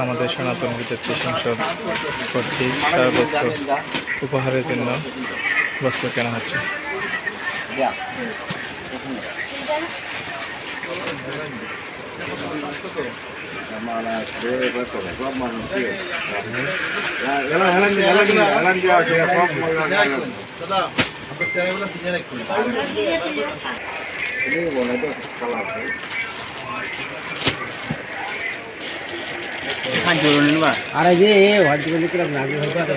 আমাদের সনাতন বিদ্যার্থী সংসদ কর্তৃক সারা বছর উপহারের জন্য বস্ত্র কেনা হচ্ছে আর এই যে হয়তো বলি কীরকম লাগে হয়তো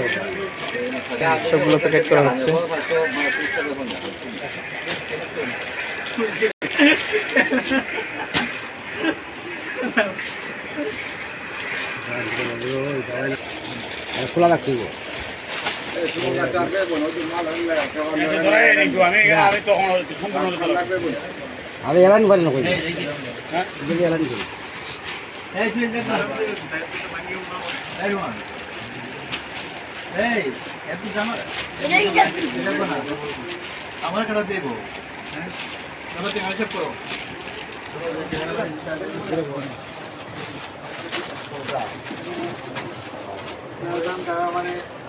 সবগুলো প্যাকেট করা হচ্ছে। খোলা রাখি গো। আরে এলান করেন না কই? যদি এলান করি আমার কাটা দেবো হ্যাঁ? তাহলে তুমি হিসাব করো মশলা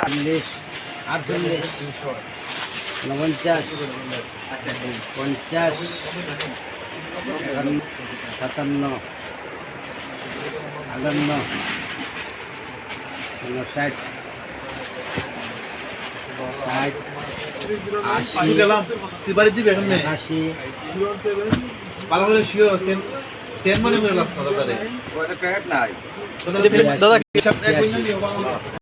চল্লিশ আটচল্লিশ উনপঞ্চাশ পঞ্চাশ সাতান্ন আটান্ন ষাট আশি গেলাম। তুই বাড়ি যাবি এখন নেই আশি ভালো করে শিওর সেন সেন মানে মেরে লাস কথা দাদা